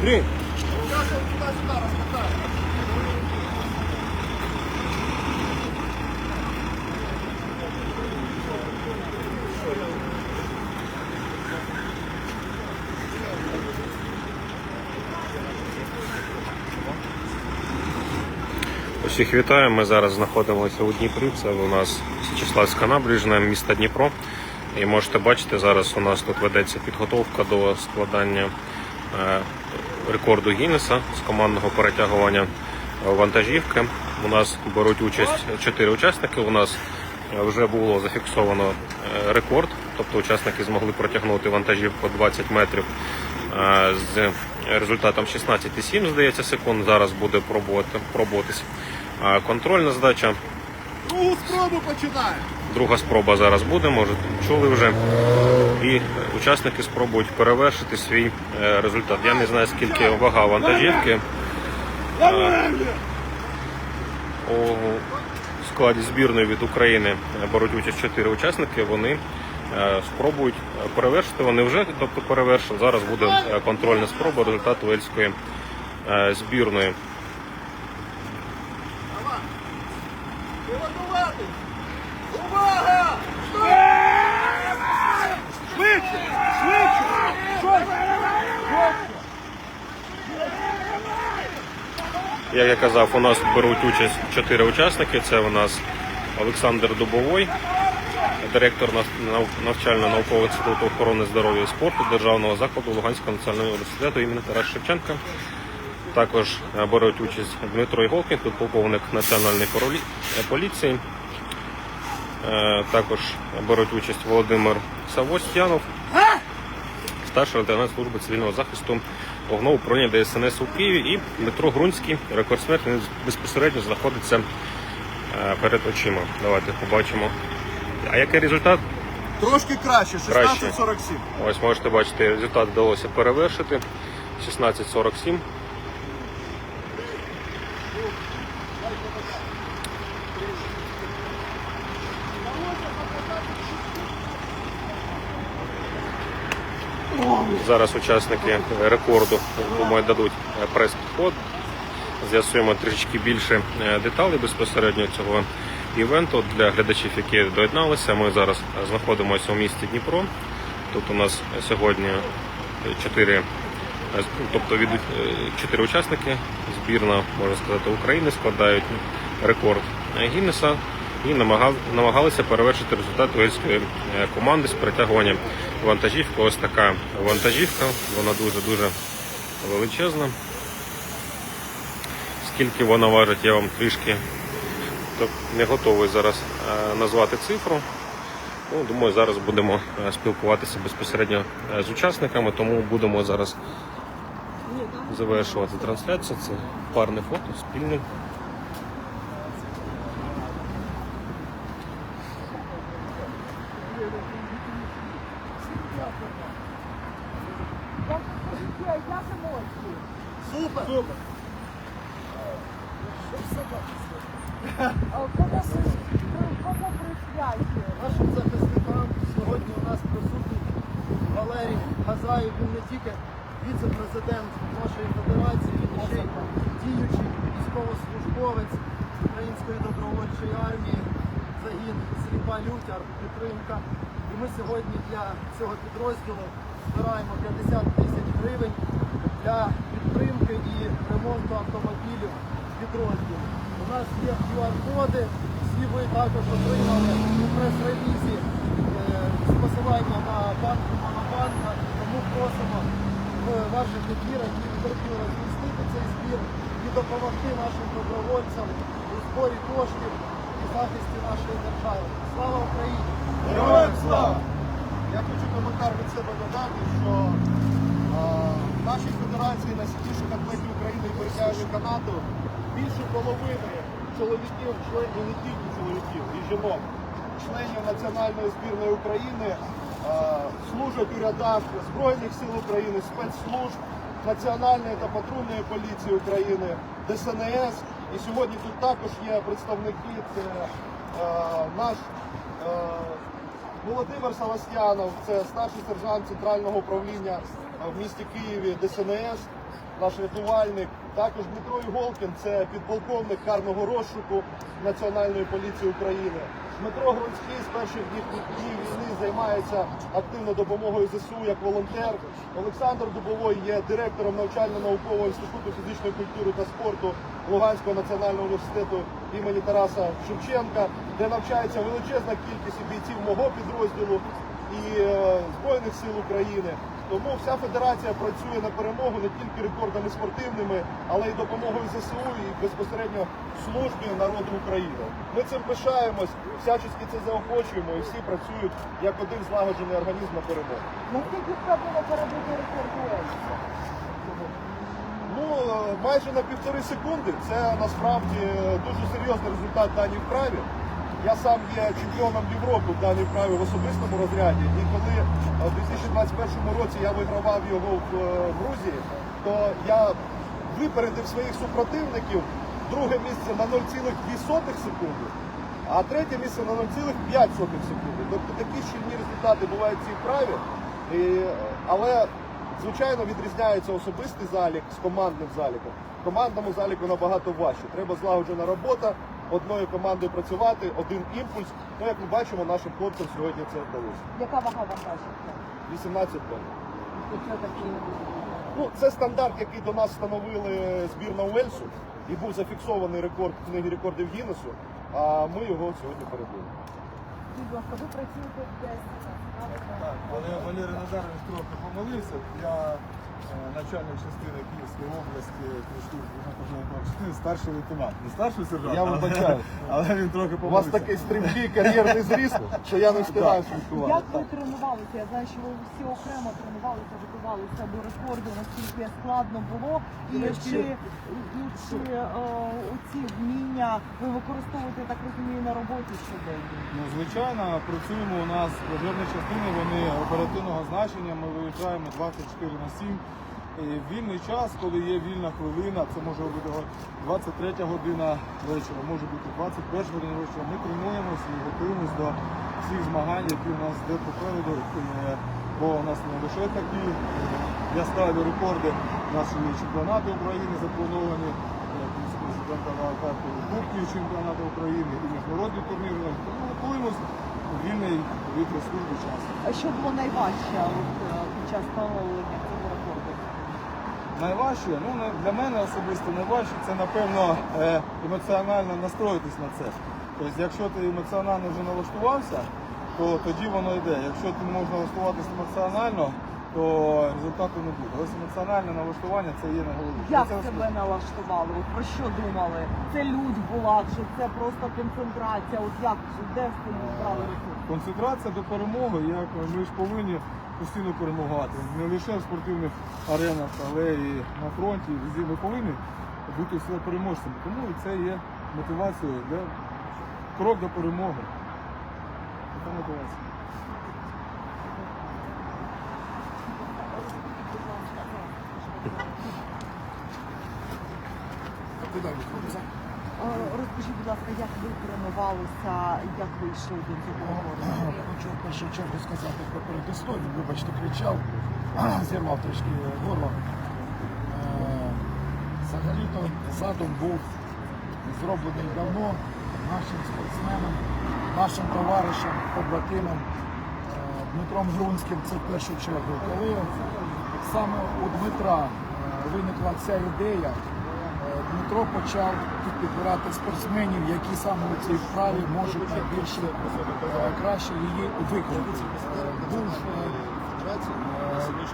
Андрій, Усіх вітаю. Ми зараз знаходимося у Дніпрі. Це у нас Січеславська набережна, міста Дніпро. І можете бачити, зараз у нас тут ведеться підготовка до складання е, рекорду Гіннеса з командного перетягування вантажівки. У нас беруть участь чотири учасники. У нас е, вже було зафіксовано е, рекорд, тобто учасники змогли протягнути вантажівку 20 метрів е, з результатом 16,7, здається, секунд. Зараз буде пробувати, пробуватись. Контрольна здача. Другу спробу починає. Друга спроба зараз буде, може чули вже. І е, учасники спробують перевершити свій е, результат. Я не знаю, скільки вага вантажівки. У складі збірної від України беруть участь чотири учасники. Вони е, спробують перевершити. Вони вже тобто перевершили. Зараз буде е, контрольна спроба результату Уельської е, збірної. Як я казав, у нас беруть участь чотири учасники. Це у нас Олександр Дубовой, директор нав- нав- навчально-наукового інституту охорони здоров'я і спорту Державного закладу Луганського національного університету імені Тараса Шевченка. Також е, беруть участь Дмитро Іголкін, підполковник національної е, поліції. Е, Також беруть участь Володимир Савостянов, старший лейтенант служби цивільного захисту головного управління ДСНС у Києві і Дмитро Грунський, рекордсмен, він безпосередньо знаходиться е, перед очима. Давайте побачимо. А який результат? Трошки краще, Краще. 16.47. Ось можете бачити, результат вдалося перевершити. 16.47. Зараз учасники рекорду, думаю, дадуть е, прес-підход. З'ясуємо трішки більше е, деталей безпосередньо цього івенту для глядачів, які доєдналися. Ми зараз знаходимося у місті Дніпро. Тут у нас сьогодні чотири, е, тобто від е, чотири учасники збірна, можна сказати, України складають рекорд Гіннеса і намагалися перевершити результат уельської е, команди з притягуванням вантажівки. Ось така вантажівка, вона дуже дуже величезна. Скільки вона важить, я вам трішки не готовий зараз е, назвати цифру. Ну, думаю, зараз будемо е, спілкуватися безпосередньо з учасниками, тому будемо зараз завершувати трансляцію. Це парне фото спільне. Супер! Супер! Кому присвячує? Нашим захисникам сьогодні у нас присутній Валерій Газаєв. Він не тільки віце-президент нашої федерації, він ще й діючий військовослужбовець Української добровольчої армії, загін Сліпа Лютяр, підтримка. І ми сьогодні для цього підрозділу збираємо 50 тисяч гривень для підтримки і ремонту автомобілів підрозділу. У нас є QR-коди, всі ви також отримали у прес-релізі е, з посилання на банк Монобанка, тому просимо в ваших ефірах і інтерв'ю розмістити цей збір і допомогти нашим добровольцям у зборі коштів і захисті нашої держави. Слава Україні! Героям слава! Я хочу коментар від себе додати, що нашій федерації на сітіші атлеті України і присяжні Канаду більше половини чоловіків, членів не тільки чоловіків і жінок, членів національної збірної України служать у рядах Збройних сил України, спецслужб, Національної та патрульної поліції України, ДСНС. І сьогодні тут також є представники, е, наш е, Володимир Савастянов, це старший сержант центрального управління е, в місті Києві ДСНС. наш рятувальник. Також Дмитро Іголкін, це підполковник карного розшуку Національної поліції України. Дмитро Гронський з перших днів війни займається активно допомогою ЗСУ як волонтер. Олександр Дубовой є директором навчально-наукового інституту фізичної культури та спорту Луганського національного університету імені Тараса Шевченка, де навчається величезна кількість бійців мого підрозділу і е, Збройних сил України. Тому вся федерація працює на перемогу не тільки рекордами спортивними, але й допомогою ЗСУ і безпосередньо службою народу України. Ми цим пишаємось, всячески це заохочуємо, і всі працюють як один злагоджений організм на перемогу. Наскільки складно перебити рекорд? Ну е, майже на півтори секунди. Це насправді дуже серйозний результат даній вправі. Я сам є чемпіоном Європи в даній вправі в особистому розряді. І коли в 2021 році я вигравав його в е, Грузії, то я випередив своїх супротивників друге місце на 0,2 секунди, а третє місце на 0,5 секунди. Тобто такі щільні результати бувають в цій вправі. І, але Звичайно, відрізняється особистий залік з командним заліком. В командному заліку набагато важче. Треба злагоджена робота, одною командою працювати, один імпульс. Ну, як ми бачимо, нашим хлопцям сьогодні це вдалося. Яка вага вантажівки? 18 тонн. І Ну, це стандарт, який до нас встановили збірна Уельсу, і був зафіксований рекорд в книги рекордів Гіннесу, а ми його сьогодні перебили. Будь ласка, ви працюєте десь? Так, але Валерій Назарович трохи помилився. Я начальник частини Київської області частини, старший лейтенант. Не старший сержант, Я вибачаю. але він трохи У вас помилився. такий стрімкий кар'єрний зріст, що я не встигаю слідкувати. Як ви тренувалися? Я знаю, що ви всі окремо тренувалися, готувалися до рекорду, наскільки складно було, і чи, і чи е, ці вміння ви використовуєте, так розумію, на роботі щоденно? Ну, звичайно, працюємо у нас пожежні частини, вони оперативного значення. Ми виїжджаємо 24 на 7. І вільний час, коли є вільна хвилина, це може бути 23 година вечора, може бути 21 година вечора. Ми тренуємося і готуємося до всіх змагань, які у нас йде попереду. Бо у нас не лише такі е, яскраві рекорди, є чемпіонати України заплановані. е, Президента Лаакарти, Кубки чемпіонату України і міжнародні турніри. Тому готуємось у вільний від служби час. А що було найважче от, е, під час встановлення цього рекорду? Найважче, ну для мене особисто найважче це напевно е, емоціонально настроїтись на це. Тобто, якщо ти емоціонально вже налаштувався, то тоді воно йде. Якщо ти не можеш налаштуватися емоціонально, то результату не буде. Ось емоціональне налаштування це є найголовніше. Як Це себе налаштували? От про що думали? Це лють була, чи це просто концентрація? От як де в цьому брали ресурс? Концентрація до перемоги, як ми ж повинні постійно перемагати. Не лише в спортивних аренах, але і на фронті. Везде Ми повинні бути все переможцями. Тому і це є мотивацією для крок до перемоги. Така мотивація. Е, Розкажіть, будь ласка, як ви тренувалися, як ви йшли до цього? Хочу в першу чергу сказати про передісторію. Вибачте, кричав, зірвав трішки горло. Е, Взагалі-то задум був зроблений давно нашим спортсменом, нашим товаришем, побратимом е, Дмитром Грунським. Це в першу чергу. Коли саме у Дмитра е, виникла ця ідея, е, Дмитро почав підбирати спортсменів, які саме у цій вправі можуть найбільше краще її виконати. Був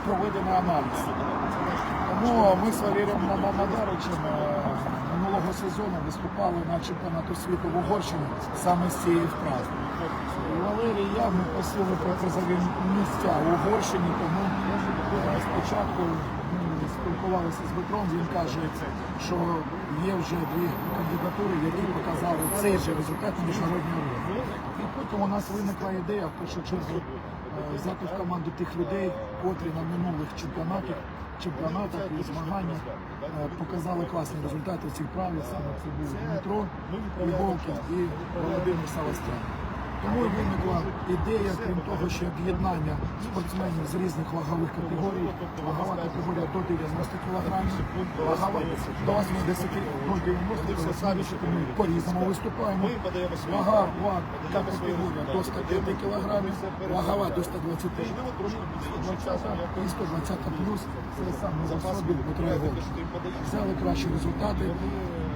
проведений аналіз. Тому ми з Валерієм Мамадаричем минулого сезону виступали на чемпіонату світу в Угорщині саме з цієї вправи. Валерій я ми посіли про призові місця в Угорщині, тому е, спочатку ми спілкувалися з Дмитром, він каже, що є вже дві кандидатури, які показали цей же результат на міжнародній арені. І потім у нас виникла ідея в першу чергу е, взяти в команду тих людей, котрі на минулих чемпіонатах, чемпіонатах і змаганнях показали класні результати в цих праві. Саме це був Дмитро Івовкін і Володимир Савастян. Тому виникла ідея, крім того, що об'єднання спортсменів з різних вагових категорій. Вагова категорія до 90 кг, вагова до 80 до 90 самі, що ми по-різному виступаємо. Вага ваг категорія до 105 кг, вагова до 120 120 і 120 плюс. Це саме засоби Дмитро Євгенович. Взяли кращі результати.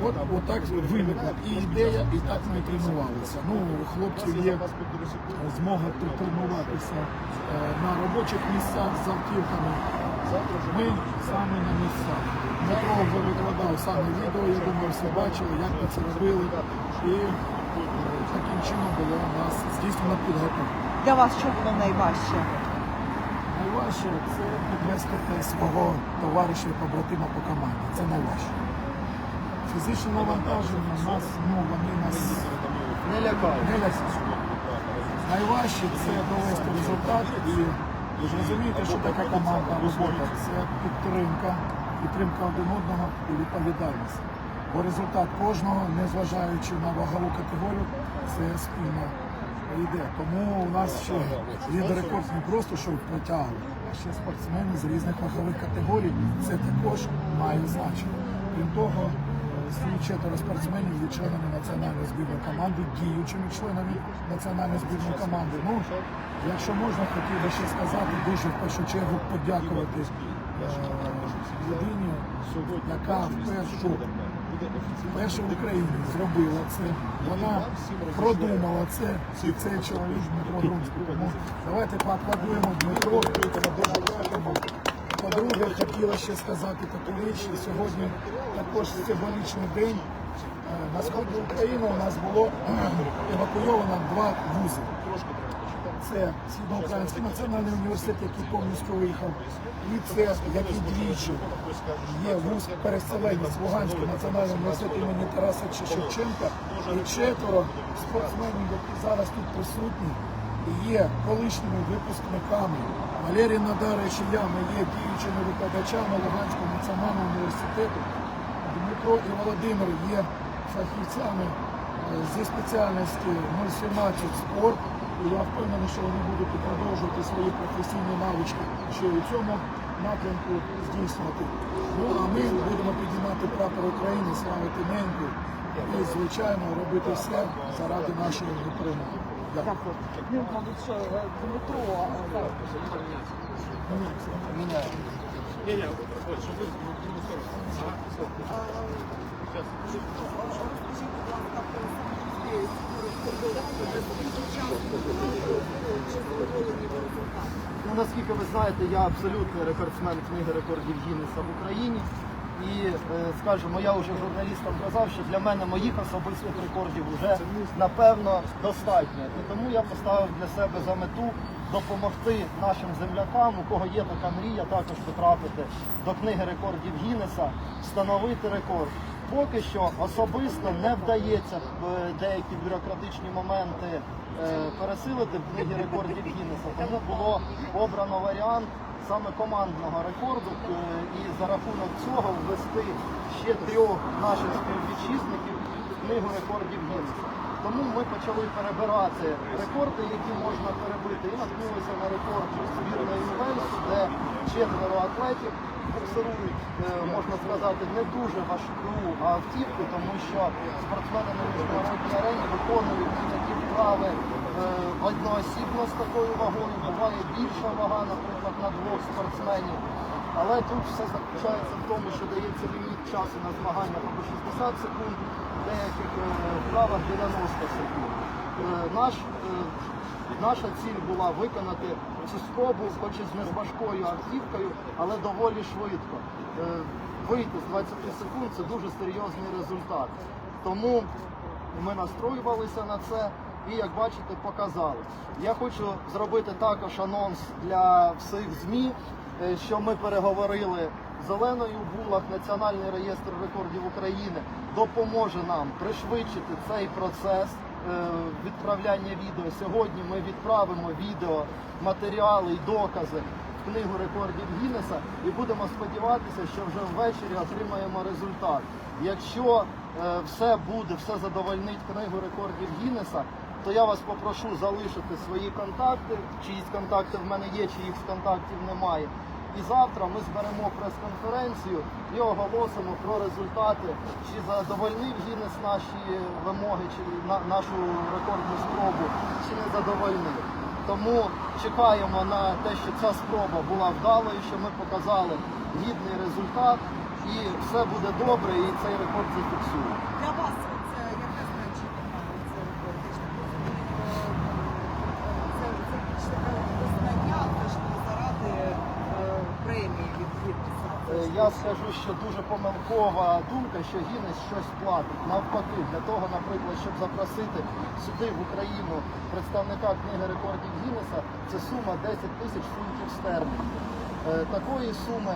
От, от так виникла і ідея, і так ми тренувалися. Ну, хлопців є змога тр- тренуватися е, на робочих місцях з автівками. Ми саме на місцях. Дмитро вже викладав саме відео, я думаю, всі бачили, як ми це робили. І таким чином було у нас здійснена підготовка. Для вас що було найважче? Найважче це підвести свого товариша і побратима по команді. Це найважче. Фізичне навантаження нас, ну вони нас Не лякають. Найважче це довести результат і зрозуміти, що така команда робота. Це підтримка, підтримка один одного і відповідальність. Бо результат кожного, незважаючи на вагову категорію, це спільно йде. Тому у нас ще є рекорд не просто, що притягли, а ще спортсмени з різних вагових категорій. Це також має значення. Крім того, всі четверо спортсменів є членами національної збірної команди, діючими членами національної збірної команди. Ну, якщо можна, хотів би ще сказати, дуже в першу чергу подякувати е, людині, яка в першу перша в Україні зробила це. Вона продумала це, і цей чоловік Дмитро Грунський. Тому давайте поаплодуємо Дмитро, дякуємо. По-друге, хотіла ще сказати таку річ, що сьогодні також символічний день. Е, На сході України у нас було евакуйовано два вузи. Це Східноукраїнський національний університет, який повністю виїхав, і це який двічі є вуз переселенець Луганський національний університет імені Тараса Шевченка. І четверо спортсменів, які зараз тут присутні, є колишніми випускниками. Валерій Надарович і я, ми є діючими викладачами Луганського національного університету. Дмитро і Володимир є фахівцями е, зі спеціальності 017 спорт. І я впевнений, що вони будуть продовжувати свої професійні навички ще у цьому напрямку здійснювати. Ну а ми будемо піднімати прапор України, славити неньку і, звичайно, робити все заради нашої перемоги. Ну, мабуть, що е, зараз Ну, наскільки ви знаєте, я абсолютний рекордсмен книги рекордів Гіннеса в Україні. І, скажімо, я вже журналістам казав, що для мене моїх особистих рекордів вже напевно достатньо. І тому я поставив для себе за мету допомогти нашим землякам, у кого є така мрія, також потрапити до книги рекордів Гіннеса, встановити рекорд. Поки що особисто не вдається е, деякі бюрократичні моменти е, пересилити в книгі рекордів Гіннеса. Тому було обрано варіант саме командного рекорду е, і за рахунок цього ввести ще трьох наших співвітчизників в книгу рекордів Гіннеса. Тому ми почали перебирати рекорди, які можна перебити, і наткнулися на рекорд збірної Уельсу, де четверо атлетів боксирують, е, можна сказати, не дуже важку автівку, тому що спортсмени на міжнародній арені виконують такі вправи одноосібно з такою вагою. Буває більша вага, наприклад, на двох спортсменів. Але тут все заключається в тому, що дається ліміт часу на змаганнях або 60 секунд, в деяких е, вправах 90 секунд. Е, Наш, е, наша ціль була виконати цю спробу, хоч і з незважкою автівкою, але доволі швидко. Е, Вийти з 20 секунд це дуже серйозний результат. Тому ми настроювалися на це і, як бачите, показали. Я хочу зробити також анонс для всіх ЗМІ, е, що ми переговорили з Зеленою Булах, Національний реєстр рекордів України допоможе нам пришвидшити цей процес е, відправляння відео. Сьогодні ми відправимо відео, матеріали і докази в книгу рекордів Гіннеса і будемо сподіватися, що вже ввечері отримаємо результат. Якщо е, все буде, все задовольнить книгу рекордів Гіннеса, то я вас попрошу залишити свої контакти. Чиїсь контакти в мене є, чиїх контактів немає. І завтра ми зберемо прес-конференцію і оголосимо про результати, чи задовольнив Гіннес наші вимоги, чи на- нашу рекордну спробу, чи не задовольнив. Тому чекаємо на те, що ця спроба була вдалою, що ми показали гідний результат, і все буде добре, і цей рекорд зафіксує. Для вас це яке значення має цей рекорд? Я ж так розумію, Це, це більше таке визнання, це ж не заради е, премії від Гіннеса. Це Е, ж Я скажу, що дуже помилкова думка, що Гіннес щось платить. Навпаки, для того, наприклад, щоб запросити сюди в Україну представника книги рекордів Гіннеса, це сума 10 тисяч фунтів стерлінгів. Е, Такої суми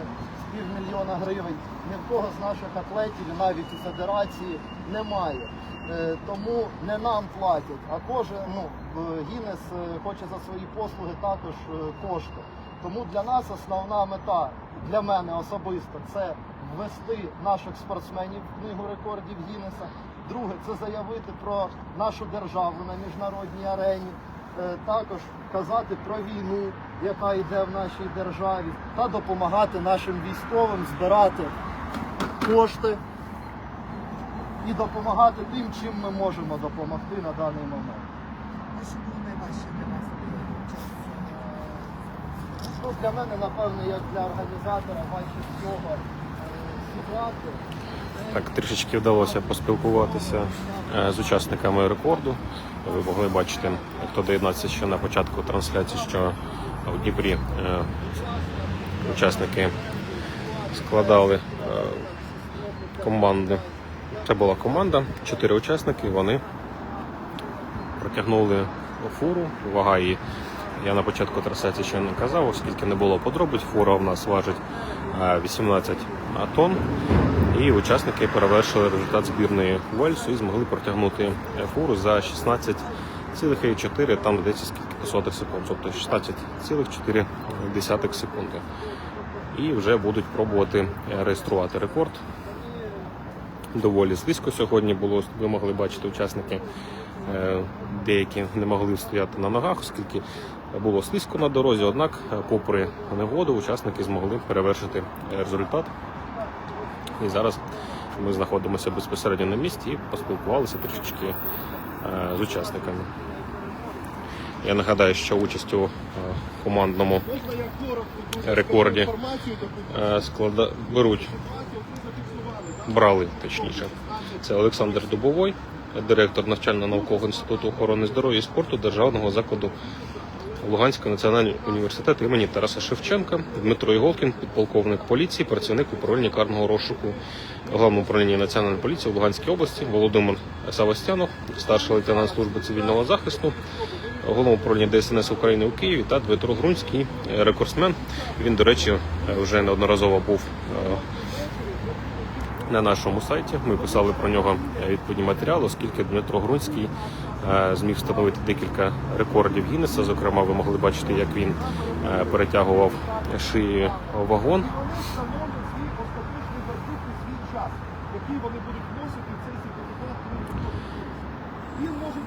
півмільйона гривень ні в кого з наших атлетів, навіть у федерації, немає. Е, Тому не нам платять, а кожен ну, е, Гіннес хоче за свої послуги також кошти. Тому для нас основна мета, для мене особисто, це ввести наших спортсменів в книгу рекордів Гіннеса. Друге, це заявити про нашу державу на міжнародній арені. Е, Також казати про війну, яка йде в нашій державі, та допомагати нашим військовим збирати кошти і допомагати тим, чим ми можемо допомогти на даний момент. А що було найважче для вас у час? Ну, для мене, напевно, як для організатора, важче всього е, зібрати. Так, трішечки вдалося поспілкуватися е, з учасниками рекорду. Ви могли бачити, хто доєднався ще на початку трансляції, що у Дніпрі е, учасники складали команди. Це була команда, чотири учасники. Вони протягнули фуру. Вага її я на початку трансляції ще не казав, оскільки не було подробиць. Фура в нас важить е, 18 тонн. І учасники перевершили результат збірної Уельсу і змогли протягнути е, фуру за 16,4, там здається скільки сотих секунд, тобто 16,4 секунди. І вже будуть пробувати е, реєструвати рекорд. Доволі слизько сьогодні було. Ви могли бачити учасники. е, Деякі не могли стояти на ногах, оскільки було слизько на дорозі. Однак, е, попри негоду, учасники змогли перевершити е, результат. І зараз ми знаходимося безпосередньо на місці і поспілкувалися трішечки е, з учасниками. Я нагадаю, що участь у командному Рекорді. склада... беруть, брали точніше. Це Олександр Дубовой, директор навчально-наукового інституту охорони здоров'я і спорту Державного закладу Луганського національного університету імені Тараса Шевченка, Дмитро Іголкін, підполковник поліції, працівник управління карного розшуку Головного управління Національної поліції в Луганській області, Володимир Савостянов, старший лейтенант служби цивільного захисту, головного управління ДСНС України у Києві та Дмитро Грунський, рекордсмен. Він, до речі, вже неодноразово був е, на нашому сайті. Ми писали про нього е, відповідні матеріали, оскільки Дмитро Грунський е, зміг встановити декілька рекордів Гіннеса. Зокрема, ви могли бачити, як він е, перетягував шиї вагон. який вони будуть вносити цей сертифікат. Він може.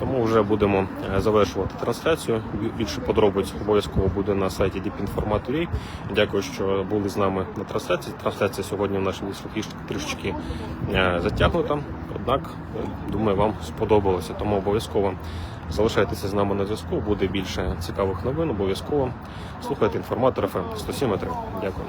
Тому вже будемо е, завершувати трансляцію. Більше подробиць обов'язково буде на сайті deepinformat.ua. Дякую, що були з нами на трансляції. Трансляція сьогодні в нашій трішки, трішечки е, затягнута. Однак, е, думаю, вам сподобалося. Тому обов'язково залишайтеся з нами на зв'язку. Буде більше цікавих новин. Обов'язково слухайте інформатор ФМ 107.3. Дякую.